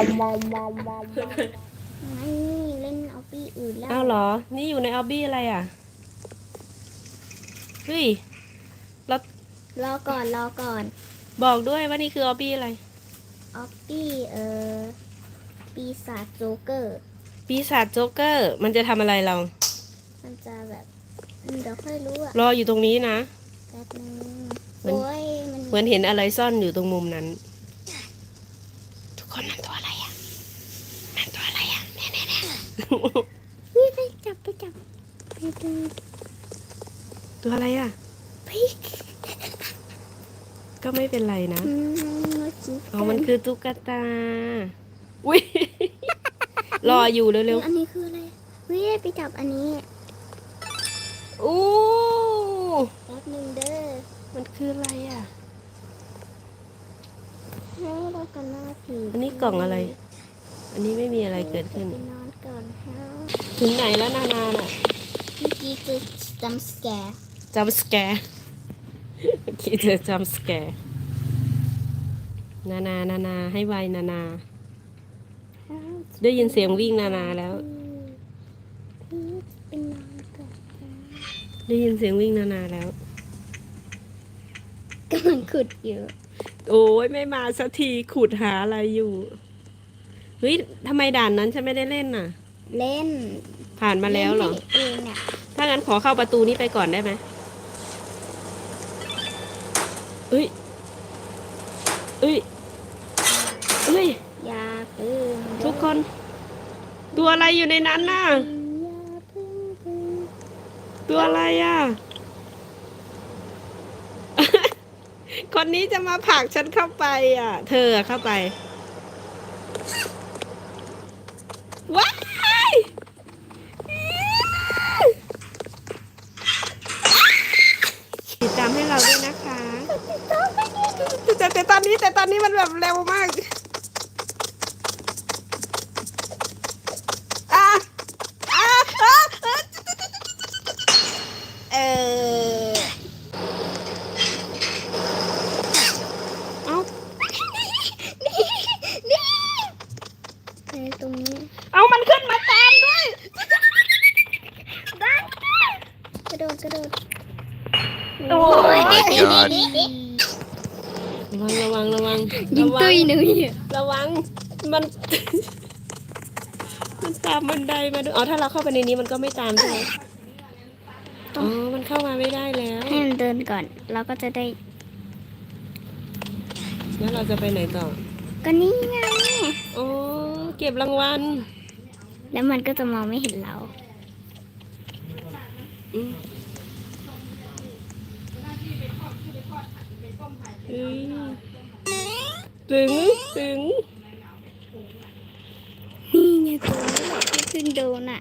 ไม่เล่นเอาปีอื่นแล้วอ้าวเหรอ นี่อยู่ในออบบี้อะไรอะ เฮ้ยเรารอก่อนรอก่อนบอกด้วยว่านี่คือออบบี้อะไร ออฟฟี่เอ่อปีศาจโจ๊กเกอร์ ปีศาจโจ๊กเกอร์ มันจะทำอะไรเรา มันจะแบบอืมเดี๋ยวค่อยรู้อะรออยู่ตรงนี้นะ แป๊บนึงเหมือนโอ้ยมันเหมือนเห็นอะไรซ่อนอยู่ตรงมุมนั้น ทุกคนนั่นตัวอะไรอะนั่นตัวอะไรอะแน่แน่แน่วิ่งไปจับไปจับไปดูตัวอะไรอะพี่ก็ไม่เป็นไรนะอืมเมื่อกี้อ๋อมันคือตุ๊กตาอุ้ยรออยู่เร็วอันนี้คืออะไรวิ่งไปจับอันนี้ๆโอ้แป๊บนึงเด้อมันคืออะไรอะให้เรากันหน้าผีอันนี้กล่องอะไร อันนี้ไม่มีอะไรเกิดขึ้น ไปนอนก่อนฮะถึงไหนแล้วนานาน่ะเมื่อกี้คือจำสแกร์จัมสแกร์คิดเจอจัมสแกร์นานานานาให้ไวนานา ได้ยินเสียงวิ่งนานาแล้ว เป็นนอนก่อนได้ยินเสียงวิ่งนานาแล้ว กำลังขุดอยู่ โอ้ยไม่มาสักทีขุดหาอะไรอยู่ เฮ้ยทำไมด่านนั้นฉันไม่ได้เล่นน่ะ เล่นผ่านมาแล้วเหรอล่นให้เองเนี่ยถ้างั้นขอเข้าประตูนี้ไปก่อนได้ไหมเอ้ยเอ้ยเอ้ย อย่าพึ่งทุกคนตัวอะไรอยู่ในนั้นน่ะ อย่าพึ่งพึ่งตัวอะไรอะ คนนี้จะมาผลักฉันเข้าไปอะ เธออะเข้าไป ว้ายติดตามให้เราด้วยนะคะแต่แต่ตอนนี้แต่ตอนนี้มันแบบเร็วมากอะอะอะอะเออเอา ในตรงนี้ เอามันขึ้นมาตามด้วย กระ โดดกระโดดโอ้ย my god ระวังระวังระวังยิงระวัตุ้ยหนุ่ยระวัง มัน มันตามบันไดมาด้วยอ๋อถ้าเราเข้าไปในนี้มันก็ไม่ตามใช่ไหมอ๋อ มันเข้ามาไม่ได้แล้ว ให้มันเดินก่อนเราก็จะได้ แล้วเราจะไปไหนต่อ ก็นี่ไงโอ้เก็บรางวัลแล้วมันก็จะมองไม่เห็นเรา อืม เฮ้ยถึงถึงนี่ไงตัวที่ขึ้นโดนอะ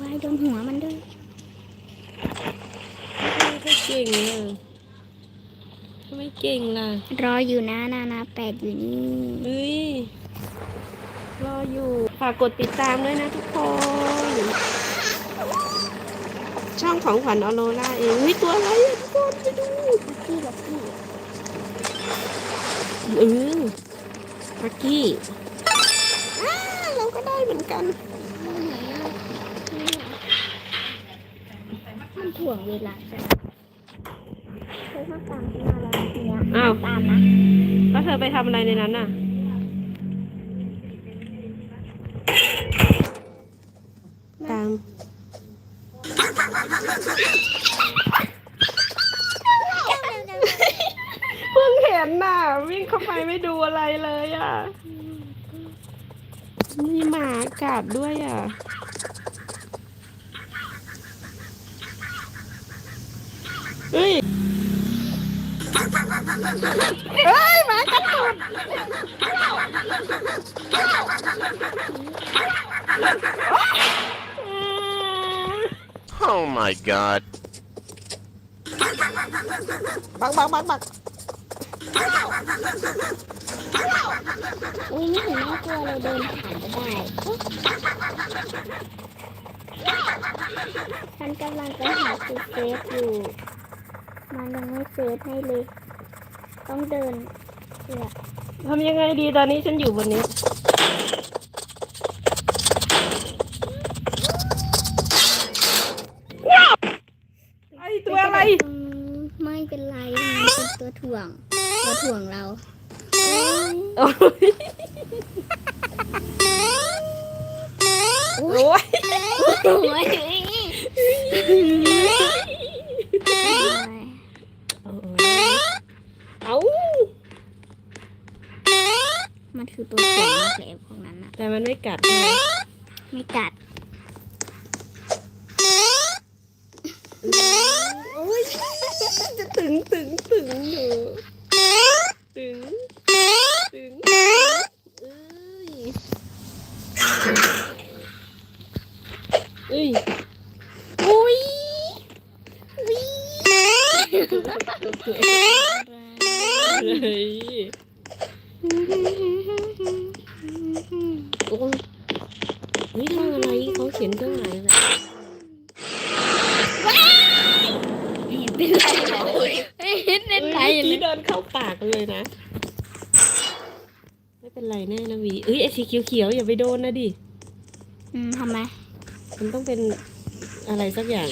วายโดนหัวมันด้วยไม่เก่งอะไม่เก่งล่ะ รออยู่นะนานาแปดอยู่นี่เฮ้ยรออยู่ ฝากกดติดตามด้วยนะทุกคน ช่องของขวัญออโรล่าเองเฮ้ยตัวอะไรอะทุกคนไปดูพี่กับพี่เออปักกี้อ้าเราก็ได้เหมือนกันมันถ่วงเวลาจ้ะเธอมาตามที่มาแล้วเนี่ยอ้าวตามนะแล้วเธอไปทำอะไรในนั้นน่ะ ตาม เพิ่งเห็นน่ะ วิ่งเข้าไปไม่ดูอะไรเลยอะ มี หมากัดด้วยอะ เฮ้ย เฮ้ยหมากัดตูด Oh my god. บักบักบักบัก อุ้ยไม่เห็นน่ากลัวเลยเดินผ่านก็ได้อุ๊ยฉันกำลังไปหาจุดเซฟอยู่ มันยังไม่เซฟให้เลย ต้องเดินเนี่ยทำยังไงดีตอนนี้ฉันอยู่บนนี้ ไอตัวอะไร อืมไม่เป็นไรมันเป็นตัวถ่วง ตัวถ่วงเราเอ้ย โอ้ยอุ๊ยโอ้ยโอ้ยเอามันคือตัวถ่วงมากเลยพวกนั้นอะแต่มันไม่กัดใช่ไหมไม่กัดโอ้ยจะตึงตึงตึงอยู่ตึงตึงเอ้ยเอ้ยอุ้ยเฮ้ยโอ้ยนี่เรื่องอะไรเขาเขียนเรื่องอะไรอะเห็นเป็นไรเลยเห็นเป็นไรเอ้ยเลยเดินเข้าปากเลยนะ ไม่เป็นไรแน่นะวีเอ้ยไอสีเขียวๆอย่าไปโดนนะดิ อืมทำไม มันต้องเป็นอะไรสักอย่าง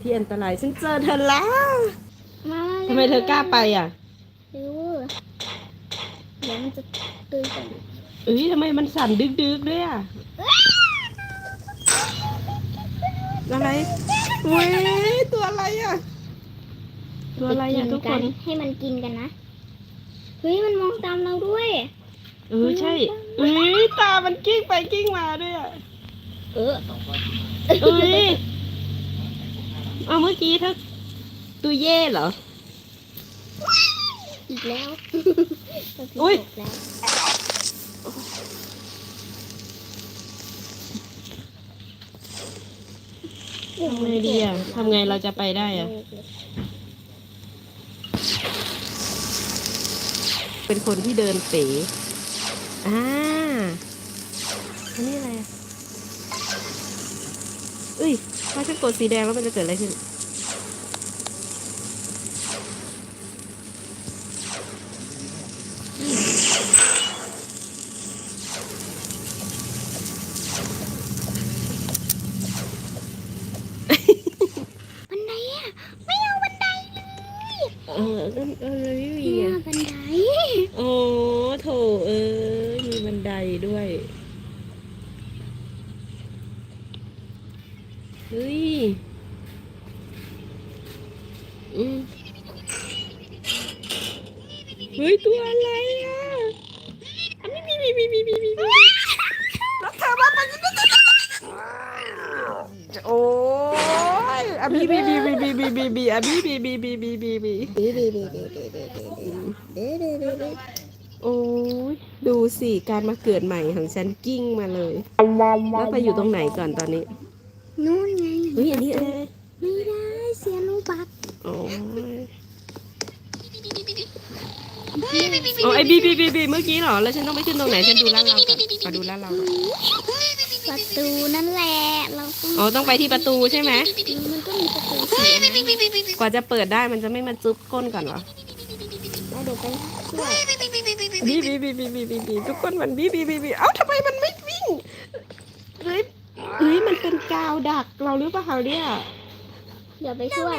ที่อันตรายฉันเจอเธอแล้วมาทำไมเธอกล้าไปอะดูเดี๋ยวมันจะตื่นกัน เอ้ยทำไมมันสั่นดึกๆด้วยอะอะไรอุ้ยตัวอะไรอะ ตัวอะไรอะทุกคนให้มันกินกันนะ เฮ้ยมันมองตามเราด้วยเออใช่เอ้ยตามันกิ้งไปกิ้งมาด้วยอะเออเอ้ยเอาเมื่อกี้เธอตัวเย่เหรออีกแล้วอุ๊ยอีกแล้ว ทำไงดีอะทำไงเราจะไปได้อะ เป็นคนที่เดินเป๋อ่า อันนี้อะไรอะเอ้ย ถ้าฉันกดสีแดงแล้วมันจะเกิดอะไรขึ้นบันไดอะ ไม่เอาบันไดเลย เออก็เออไม่มี เนี่ย อะ บันได โอ้โถเอ้ย มีบันไดด้วย เฮ้ย อืมเฮ้ย ตัวอะไรอะอันนี้มีมีมีมีมีมีมีแล้วเธอมาเป็นโอ้ย อะบีบีบีบีบีบีบีบีอะบีบีบีบีบีบีบีดีดีดีดีดีดีดีดีดีดีดีดีโอ้ยดูสิการมาเกิดใหม่ของฉันกิ้งมาเลยแล้วไปอยู่ตรงไหนก่อนตอนนี้นู่นไงเฮ้ยอันนี้อะไรไม่ได้เสียลูกบักโอ้ยโอ้ไอบีบีบีบีเมื่อกี้เหรอแล้วฉันต้องไปขึ้นตรงไหนฉันดูลาดเราก่อนขอดูลาดเราก่อน ประตูนั่นแหละเราต้องอ๋อต้องไปที่ประตูใช่ไหมมันก็มีประตูเสียนะกว่าจะเปิดได้มันจะไม่มาจุ๊บก้นก่อนเหรอแล้วเดี๋ยวไปช่วยบีบีบีบีบีบีบีทุกคนมันบีบีบีบีเอ้าทำไมมันไม่วิ่งเฮ้ยเฮ้ยมันเป็นกาวดักเราหรือเปล่าเนี่ยเดี๋ยวไปช่วย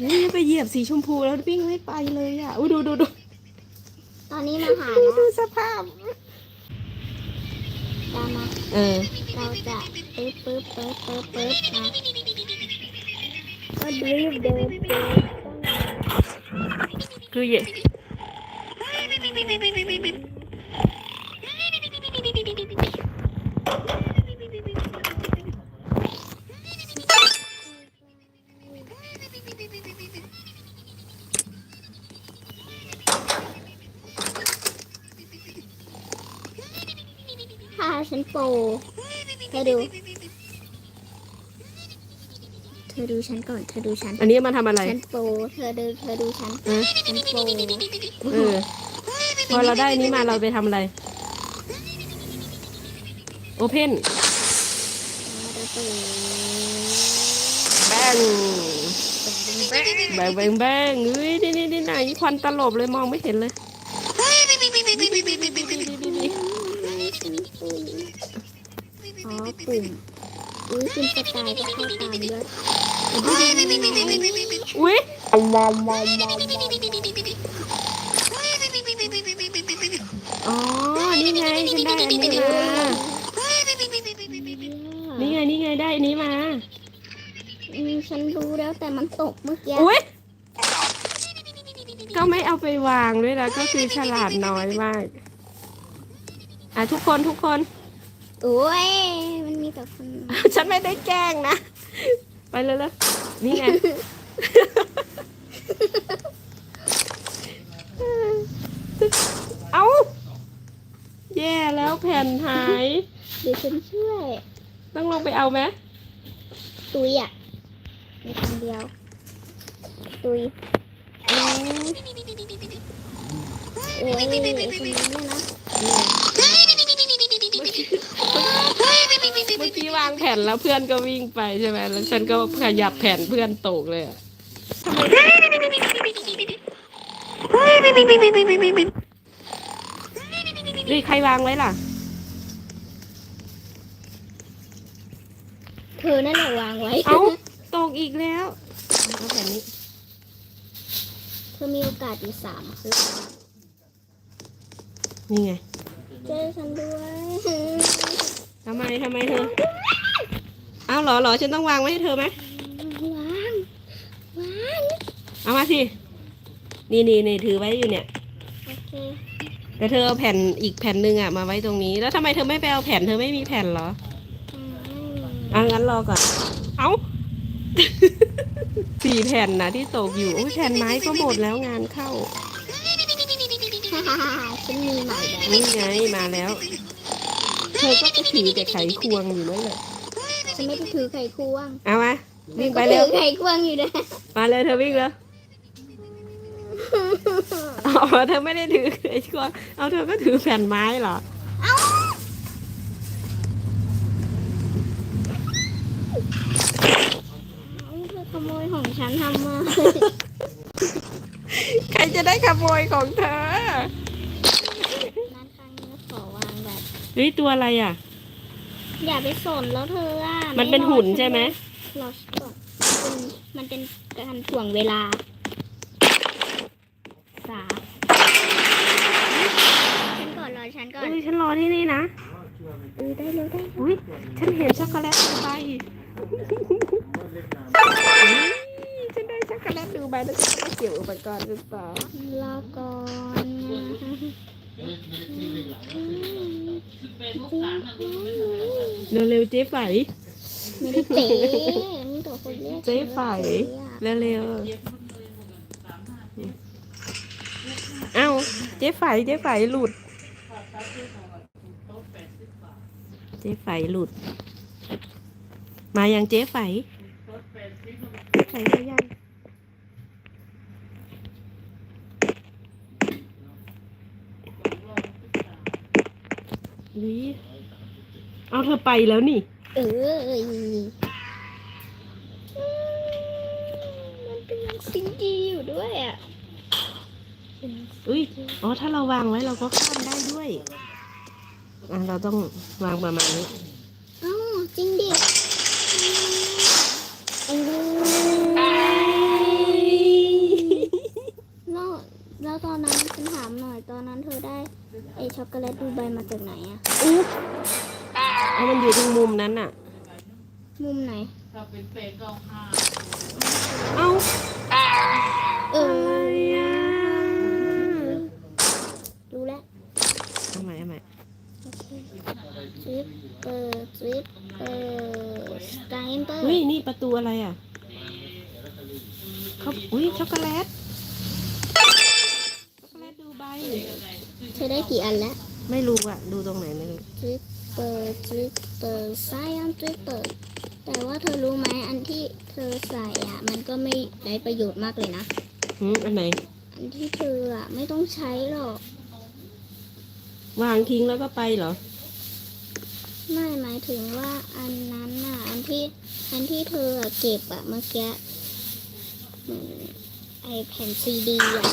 เฮ้ยไปเหยียบสีชมพูแล้ววิ่งไม่ไปเลยอะอุ้ยดูดูดูตอนนี้มาหาดูแล้วดูสภาพตามมา เออ เราจะปึ๊บปึ๊บปึ๊บปึ๊บปึ๊บนะก็ดื้อเดินเดินคือเหยี ฉันโปรเธอดู เธอดูฉันก่อน เธอดูฉัน อันนี้มาทำอะไร ฉันโปรเธอดู เธอดูฉันเออ ฉันโปรเออ พอเราได้อันนี้มาเราไปทำอะไร โอเพนเราโปรแบงแบงแบงแบงเฮ้ยนี่นี่นี่ไหนควันตลบเลยมองไม่เห็นเลย ปุ่มอุ้ยคุณสกายก็เข้าตามด้วยอุ้ยอ๋อ นี่ไงฉันได้อันนี้มานี่ไงนี่ไงได้อันนี้มาอืมฉันรู้แล้วแต่มันตกเมื่อกี้อุ้ยก็ไม่เอาไปวางด้วยนะก็คือฉลาดน้อยมาก อะทุกคนทุกคนโอ้ย มันมีแต่คนฉันไม่ได้แกล้งนะ ไปเลยเลยนี่ไง เอาแย่แล้วแผ่นหาย เดี๋ยวฉันช่วย ต้องลงไปเอาไหมตุยอะมีคนเดียว ตุยอืมโอ้ยไอ้คนนี้เนี่ยนะ เมื่อกี้วางแผ่นแล้วเพื่อนก็วิ่งไปใช่ไหมแล้วฉันก็ขยับแผ่นเพื่อนตกเลยอะนี่ใครวางไว้ล่ะ เธอนั่นแหละวางไว้ เอาตกอีกแล้วเอาแผ่นนี้ เธอมีโอกาสอยู่สามคือนี่ไง เจอฉันด้วย ทำไมทำไมเธอเอาเหรอเหรอฉันต้องวางไว้ให้เธอไหมวางวางเอามาสินี่นี่นี่ถือไว้อยู่เนี่ยโอเคแต่เธอเอาแผ่นอีกแผ่นหนึ่งอะมาไว้ตรงนี้ แล้วทำไมเธอไม่ไปเอาแผ่นเธอไม่มีแผ่นเหรออืมเอางั้นรอก่อน เอาสี่แผ่นนะที่ตกอยู่โอ้ยแผ่นไม้ก็หมดแล้วงานเข้าฮ่าฮ่าฮ่าฉันมีใหม่แล้วนี่ไงมาแล้ว เธอก็ไปถือแต่ไขควงอยู่นั่นแหละฉันไม่ได้ถือไข่ควงเอามาวิ่งไปก็เร็วถือไข่ควงอยู่ด้วยมาเลยเธอวิ่งเลยอ๋อเธอไม่ได้ถือไขควงเอาเธอก็ถือแผ่นไม้เหรอเอาเธอขโมยของฉันทำไมา ใครจะได้ขโมยของเธอ ร้านครั้งนี้ขอวางแบบ เฮ้ยตัวอะไรอะ อย่าไปสนแล้วเธออะมันเป็นหุ่นใช่ไหมรอฉันก่อนมันเป็นมันเป็นการถ่วงเวลาสามฉันก่อนรอฉันก่อนเอ้ยฉันรอที่นี่นะเออได้เร็วได้เร็วอุ้ยฉันเห็นช็อกโกแลตดูใบฉันได้ช็อกโกแลตดูใบแล้วฉันก็มาเก็บอุปกรณ์หรือเปล่ารอก่อน เร็วๆเจ๊ไฝไม่ได้เตะมีตัวคนเรียกเจ๊ไฝเร็วๆเอ้าเจ๊ไฝเจ๊ไฝหลุด เจ๊ไฝหลุด มายังเจ๊ไฝเจ๊ไฝมายัง นี่เอาเธอไปแล้วนี่ เออมันเป็นยังซิงกีอยู่ด้วยอะอุ้ยอ๋อ ถ้าเราวางไว้เราก็ข้ามได้ด้วยอะเราต้องวางประมาณนี้เอ้าจริงดิ ได้ไอช็อกโกแลตดูใบมาจากไหนอะอุ๊บเอามันอยู่ตรงมุมนั้นน่ะ มุมไหน ถ้าเป็นเฟซก็ห้าเอ้าเออะไรออะรู้แล้วทำไมทำไมโอเคสวิปเปิดสวิปเปิดสไตน์เปิดเฮ้ยนี่ประตูอะไรอะเขาอุ้ยช็อกโกแลตช็อกโกแลตดูใบ เธอได้กี่อันแล้วไม่รู้อะดูตรงไหนไม่รู้สวิปเปิดสวิปเปิดไซอันสวิปเปิดแต่ว่าเธอรู้ไหมอันที่เธอใส่อะ มันก็ไม่ได้ประโยชน์มากเลยนะ หืมอันไหน อันที่เธออะไม่ต้องใช้หรอก วางทิ้งแล้วก็ไปเหรอ ไม่หมายถึงว่าอันนั้นน่ะ อันที่อันที่เธออะเก็บอะเมื่อกี้เหมือนไอแผ่นซีดีอะ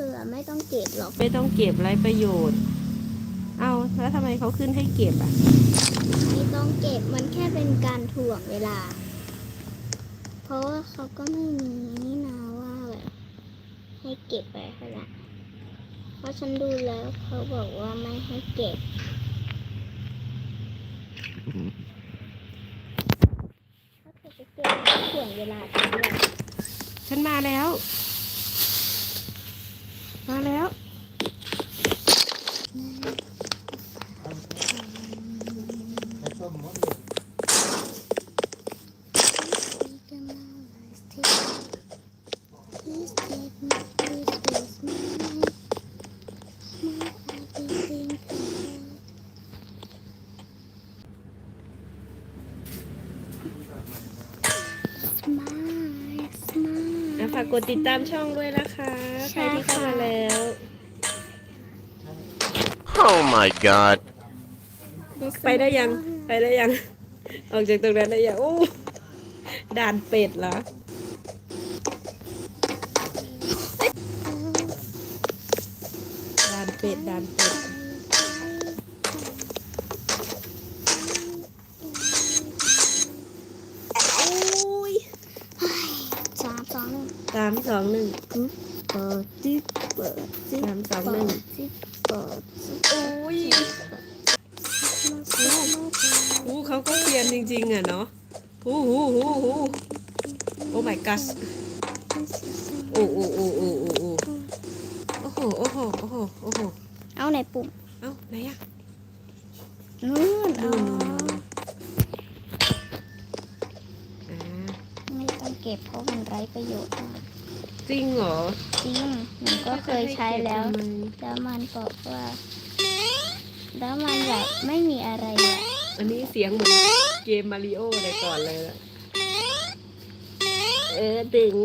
เธออะไม่ต้องเก็บหรอก ไม่ต้องเก็บไรประโยชน์ เอาแล้วทำไมเขาขึ้นให้เก็บอะ ไม่ต้องเก็บมันแค่เป็นการถ่วงเวลา เพราะว่าเขาก็ไม่มีนี่นาว่าแบบให้เก็บไปขนาดเพราะฉันดูแล้วเขาบอกว่าไม่ให้เก็บถ้าเธอไปเก็บมันก็ถ่วงเวลาฉันด้วยฉันมาแล้ว มาแล้ว Please take me, please kiss me. My heart beating fast. Smile, อะ smile. ฝา กกดติดตามช่องด้วยนะคะใคใช่รที่เข้าค่ะ มาแล้ว Oh my god. ไปได้ยังไปได้ยัง ออกจากตรงนั้นได้ยังโอ้ด่านเป็ดเหรอด่านเป็ดด่านเป็ด โอ้ย สามสองหนึ่ง สามสองหนึ่งเปิดจิ๊บเปิดจิ๊บสามสองหนึ่งจิ๊บเปิดจิ๊บโอ้ยอู้เขาก็เรียนจริงๆอะเนาะหูหูหูหูโอ้ my god โอ้โอ้โอ้โอ้โอ้โอ้โอ้โหโอ้โหโอ้โหโอ้โหเอาไหนปุ่ม เอ้าไหนอะนู่นอ๋ออ่า ไม่ต้องเก็บเพราะมันไร้ประโยชน์มากจริงเหรอจริงหนูก็เคยใช้แล้วทำไมแล้วมันบอกว่า แล้วมันแบบไม่มีอะไรเลยอันนี้เสียงเหมือนเกมมาริโอเลยก่อนเลยอะเออตึง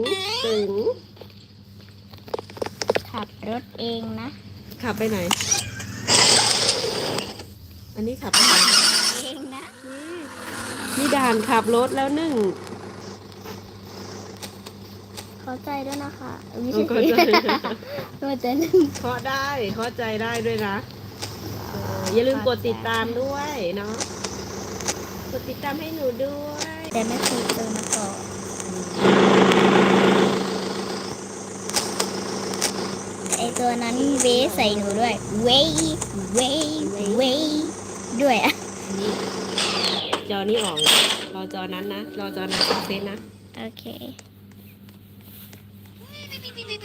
ตึงขับรถเองนะ ขับไปไหน อันนี้ขับไปไหนเองนะมีด่านขับรถแล้วหนึ่งเข้าใจด้วยนะคะเออไม่เอใช่อเข้าใจเข้าใจหนึ่งเคาะได้เข้าใจได้ด้วยนะเอออย่าลืมกดติดตามด้วยเนาะกดติดตามให้หนูด้วยแต่ไม่เคยเจอมาก่อนไอตัวนั้นเวใส่หนูด้วย เวเวเวด้วยอะนี่จอนี้ออกรอจอนั้นนะรอจอนั้นสักเซตนะ โอเค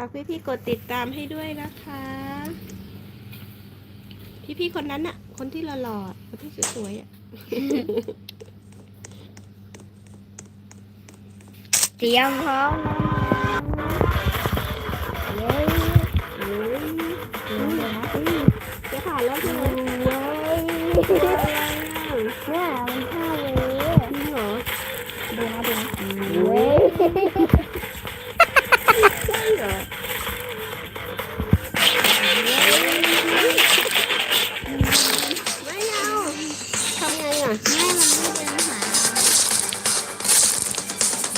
ฝากพี่ๆกดติดตามให้ด้วยนะคะ พี่ๆคนนั้นอะคนที่หล่อๆอะคนที่สวยๆอะเตรียมพร้อมนะเย้เอ้ยเดี๋ยวนะเฮ้ยจะผ่านแล้วใช่ไหมว้าวเนี่ยมันท่าเลยจริงเหรอดูนะดูนะเว้ยใ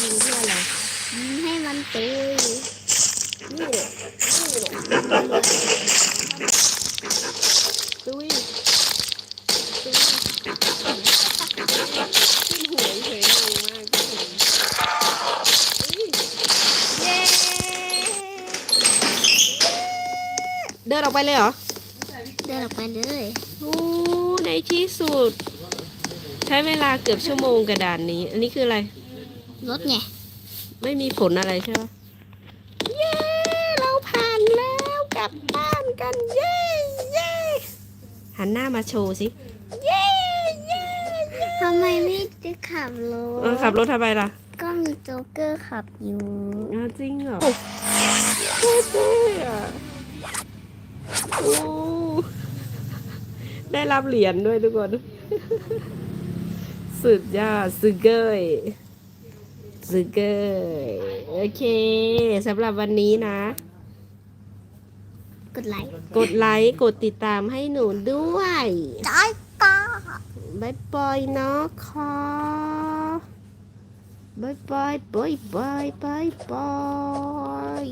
ยิงเพื่ออะไรให้มันตุยนี่แหละนี่แหละตุ้ยตุ้ยขึ้นหัวเฉยงงมากขึ้นหัวอุ้ยเย้เดินออกไปเลยเหรอ เดินออกไปเลย โอ้ในที่สุดใช้เวลาเกือบชั่วโมงกระดานนี้ อันนี้คืออะไร รถไง ไม่มีผลอะไรใช่ไหมเย้ เราผ่านแล้วกลับบ้านกันเย้เย้หันหน้ามาโชว์สิ เย้เย้เย้ทำไมไม่ได้ขับรถเออขับรถทำไมล่ะ ก็มีโจ๊กเกอร์ขับอยู่อ้าวจริงเหรอโคตรเท่อะโอ้ได้รับเหรียญด้วยทุกคน สุดยอดสุดเกยสุดเกยโอเคสำหรับวันนี้นะ กดไลค์กดไลค์กดติดตามให้หนูด้วยได้ก็บายบายนะคะบายบายบายบายบายบาย